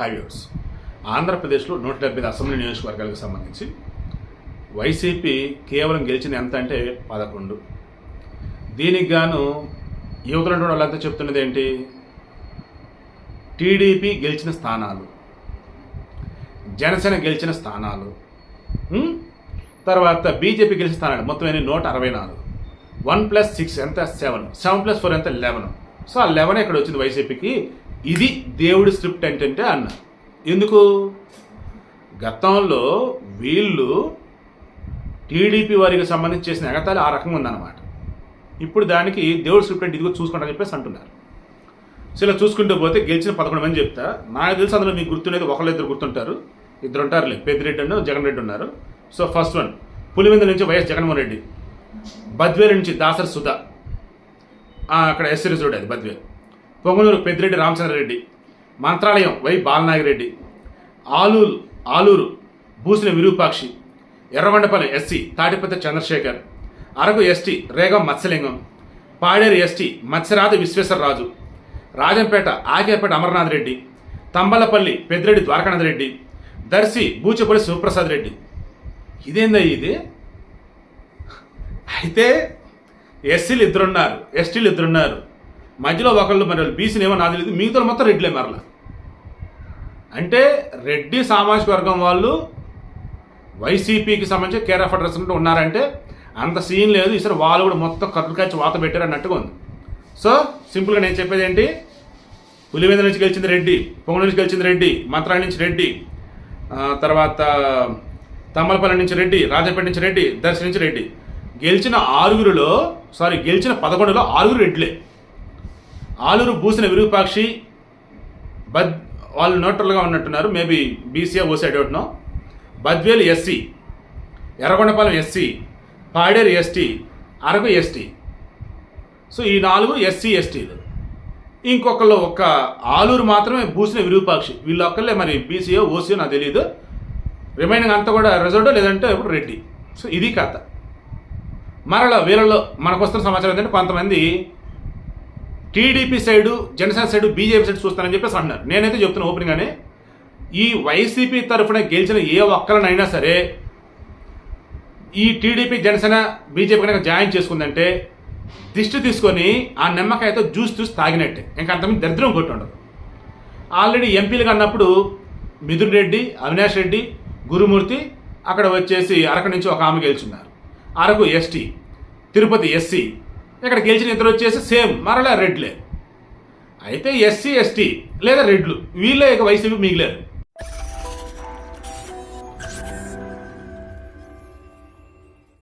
Highways. ఆంధ్రప్రదేశ్లో నూట డెబ్బై అసెంబ్లీ నియోజకవర్గాలకు సంబంధించి వైసీపీ కేవలం గెలిచింది ఎంత అంటే పదకొండు. దీనికి గాను యువతలు వాళ్ళంతా చెప్తున్నది ఏంటి? టీడీపీ గెలిచిన స్థానాలు జనసేన గెలిచిన స్థానాలు తర్వాత బీజేపీ గెలిచిన స్థానాలు మొత్తం ఎన్ని? నూట అరవై నాలుగు. వన్ ప్లస్ సిక్స్ ఎంత? సెవెన్. సెవెన్ ప్లస్ ఫోర్ ఎంత? లెవెన్. సో ఆ లెవెన్ ఇక్కడ వచ్చింది వైసీపీకి. ఇది దేవుడి స్క్రిప్ట్ ఏంటంటే అన్న. ఎందుకు? గతంలో వీళ్ళు టీడీపీ వారికి సంబంధించి చేసిన ఎగతాళి ఆ రకంగా ఉందన్నమాట. ఇప్పుడు దానికి దేవుడి స్క్రిప్ట్ అంటే ఇదిగో చూసుకుంటారని చెప్పేసి అంటున్నారు. సో ఇలా చూసుకుంటూ పోతే గెలిచిన పదకొండు మంది చెప్తా. నాకు తెలిసి అందులో మీకు గుర్తుండేది ఒకళ్ళు ఇద్దరు గుర్తుంటారు. ఇద్దరు ఉంటారులే పెద్దిరెడ్డి అన్న జగన్ రెడ్డి ఉన్నారు. సో ఫస్ట్ వన్ పులివెందు నుంచి వైఎస్ జగన్మోహన్ రెడ్డి. బద్వేలు నుంచి దాసరి సుధా. అక్కడ ఎస్ రిజర్వ్డ్ అది Badvel. Punganur Peddireddy Ramachandra Reddy Mantralayam Y Balanagi Reddy Alur Alur Busine Virupakshi Yerragondapalem SC Tadipatri Chandrasekhar Araku ST Regam Matsyalingam Paderu ST Matsyaraju Visweswararaju Rajampet Akepati Amarnath Reddy Thamballapalle Peddireddy Dwarakanath Reddy Darsi Buchepalli Sivaprasad Reddy. ఇదేందా ఇది? అయితే ఎస్సీలు ఇద్దరున్నారు ఎస్టీలు ఇద్దరున్నారు. మధ్యలో ఒకళ్ళు మరి బీసీలు ఏమో నాకు తెలియదు. మిగతా మొత్తం రెడ్లే మరలా. అంటే రెడ్డి సామాజిక వర్గం వాళ్ళు వైసీపీకి సంబంధించి కేర్ ఆఫ్ అడ్రస్ అంటూ ఉన్నారంటే అంత సీన్ లేదు. ఈసారి వాళ్ళు కూడా మొత్తం కట్టుకాచి వాత పెట్టారు అన్నట్టుగా ఉంది. సో సింపుల్గా నేను చెప్పేది ఏంటి? పులివెందు నుంచి గెలిచింది రెడ్డి పొంగల్ నుంచి గెలిచింది రెడ్డి మంత్రాల నుంచి రెడ్డి తర్వాత తమ్మలపల్లి నుంచి రెడ్డి రాజపేట నుంచి రెడ్డి దర్శి నుంచి రెడ్డి. గెలిచిన ఆరుగురులో సారీ గెలిచిన పదకొండులో ఆరుగురు రెడ్లే. ఆలూరు భూసిన విరూపాక్షి బద్ వాళ్ళు న్యూట్రల్గా ఉన్నట్టున్నారు. Maybe BCA OC I don't know Badvel SC Yerragondapalem SC Paderu ST Araku ST. So ఈ నాలుగు ఎస్సీ ఎస్టీలు. ఇంకొకళ్ళు ఒక్క ఆలూరు మాత్రమే భూసిన విరూపాక్షి. వీళ్ళు ఒక్కళ్ళే మరి బీసీఓ ఓసీఓ నాకు తెలియదు రిమైనింగ్ అంతా కూడా రిజల్ట్ లేదంటే ఇప్పుడు రెడ్డి. సో ఇది కథ. మరలా వీళ్ళలో మనకు వస్తున్న సమాచారం ఏంటంటే కొంతమంది TDP side Janasena side BJP side చూస్తానని చెప్పేసి అంటున్నారు. నేనైతే చెప్తున్నా ఓపెన్గానే ఈ వైసీపీ తరఫున గెలిచిన ఏ ఒక్కరినైనా సరే ఈ టీడీపీ జనసేన బీజేపీ కనుక జాయిన్ చేసుకుందంటే దిష్టి తీసుకొని ఆ నిమ్మకాయతో జ్యూస్ చూసి తాగినట్టే. ఇంకా అంతమంది దరిద్రం కొట్టి ఉండదు. ఆల్రెడీ ఎంపీలుగా అన్నప్పుడు మిథున్ రెడ్డి అవినాష్ రెడ్డి గురుమూర్తి అక్కడ వచ్చేసి అరకు నుంచి ఒక ఆమె గెలుచున్నారు. అరకు ఎస్టీ తిరుపతి ఎస్సీ ఇక్కడ గెలిచిన ఇద్దరు వచ్చేసి సేమ్ మరలా రెడ్లే. అయితే ఎస్సీ ఎస్టీ లేదా రెడ్లు. వీళ్ళే ఇక వైసీపీ మిగిలారు.